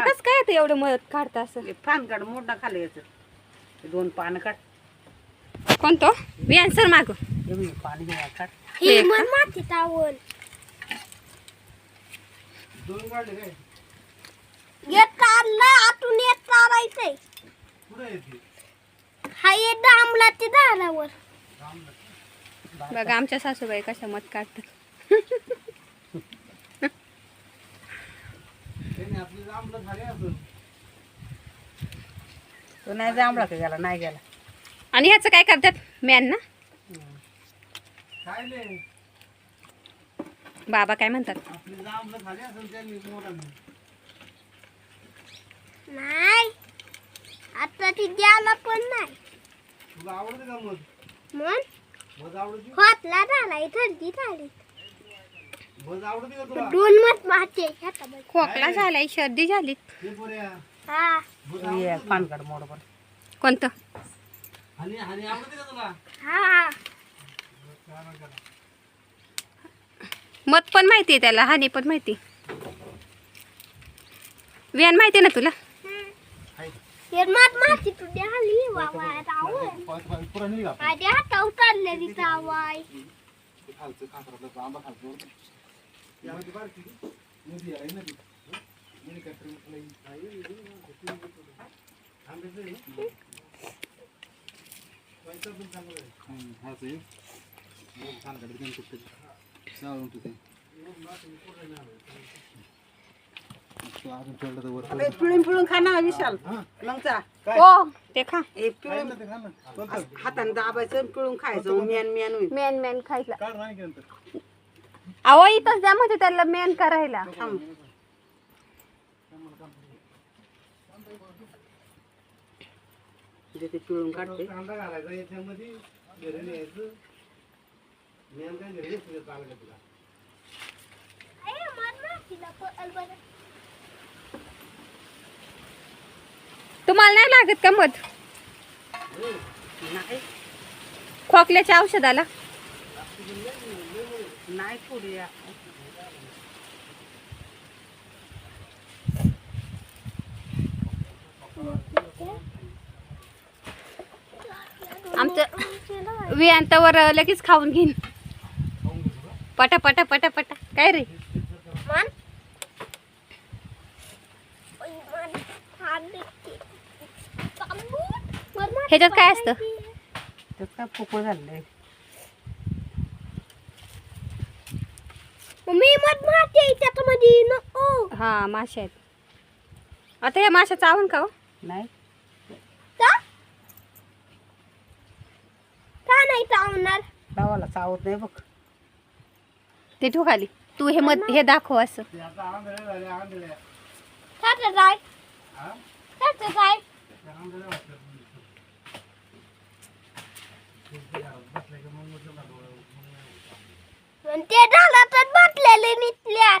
कसं काय येतं एवढं मदत काढता असं? हे फान काढ मोठा खाली याचं. दोन पानं काढ. कोणतं? बियाण सर माग. घ्या काढ. हे? माती टावल. येत चाललंय आतून येत हा ते दारावर बघा आमच्या सासूबाई कशा मत काढतात. तो नाही जांभळा का गेला? नाही गेला. आणि ह्याचं काय करतात? मॅन ना? बाबा काय म्हणतात? नाही. आता ती द्यायला पण नाही. मग? होतला झाला थंडी झाली. दोन मत माते. खोकला झालाय सर्दी झाली. हा हे. पान काढ मोड पण कोणतं? हा. मत पण माहिती आहे त्याला हानी पण माहिती विहान माहिती आहे ना तुला? हे मत माती तू द्याली वावा रावण माझ्या हाता उतरलेली चावाय पिळून पिळून खा ना विशाल. मग जा. हो ते खा. हे पिळून. हाताने दाबायचं पिळून खायचं. मेन मेन होईल. मेन मेन खायला. अहो इथंच द्या म्हणजे त्याला मेन करायला. थांब. ते पिळून काढते. तुम्हाला नाही लागत का मध? नाही. खोकल्याच्या औषधाला? नाही थोडी आमचं वियांतावर लगेच खाऊन घेईन. पटा पटा पटा पटा. काय रे? ह्याच्यात काय असतं? त्यात काय पोकळ झालंय मम्मी मत माती आहे त्याच्यामध्ये नको. हा मासे आहेत. आता या माशा चावून का हो? नाही. का? का नाही चावणार गावाला चावत नाही बघ. ते ठेव खाली. तू हे मध हे दाखव असं. खातं काय काय ते झालं तर बाटलेले निघल्यात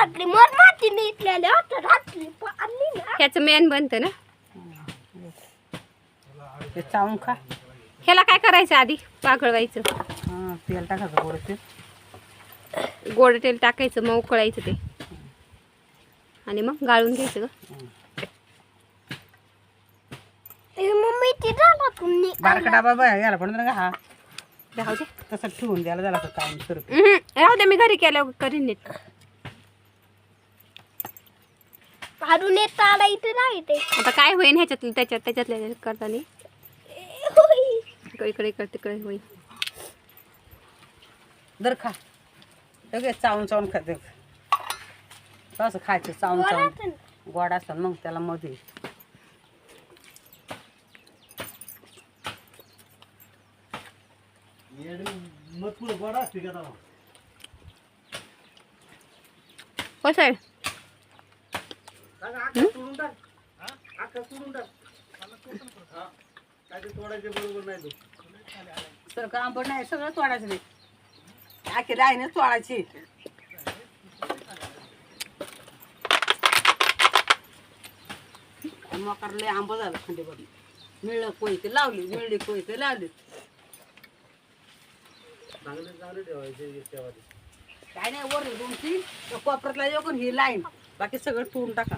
घरातली मर माती निघलेली आता ना ह्याचं मेन बनतं ना. ते चावून खा. ह्याला काय करायचं आधी? पाकळवायचं. हां तेल टाकायचं गोड तेल. गोड तेल टाकायचं मग उकळायचं ते. आणि मग गाळून घ्यायचं ग. ए, मम्मी ती झाला तुम्ही बारका डाबा बाय याला पण का हा. राहू दे. तसं ठेवून द्यायला झाला काम सुरू उहुं, राहू दे मी घरी केलं करीन नीट. काढून येत चालायचं नाही ते. आता काय होईन ह्याच्यातलं त्याच्यात त्याच्यातल्या करताना. इकडे इकडे तिकडे होईल दर खा. लगेच चावून चावून खाते कसं खायचं चावून चावून. गोड असतं मग त्याला मध्ये कसं आहे? सगळं आंबट नाही सगळं तोडायचं नाही. राहिने तोडायची. मकारले आंब झालं खंडीभर मिळलं कोयते लावली मिळली कोयते लावली. काय नाही वर दोन तीन कोपऱ्यातला येऊन ही लाईन. बाकी सगळं ठेवून टाका.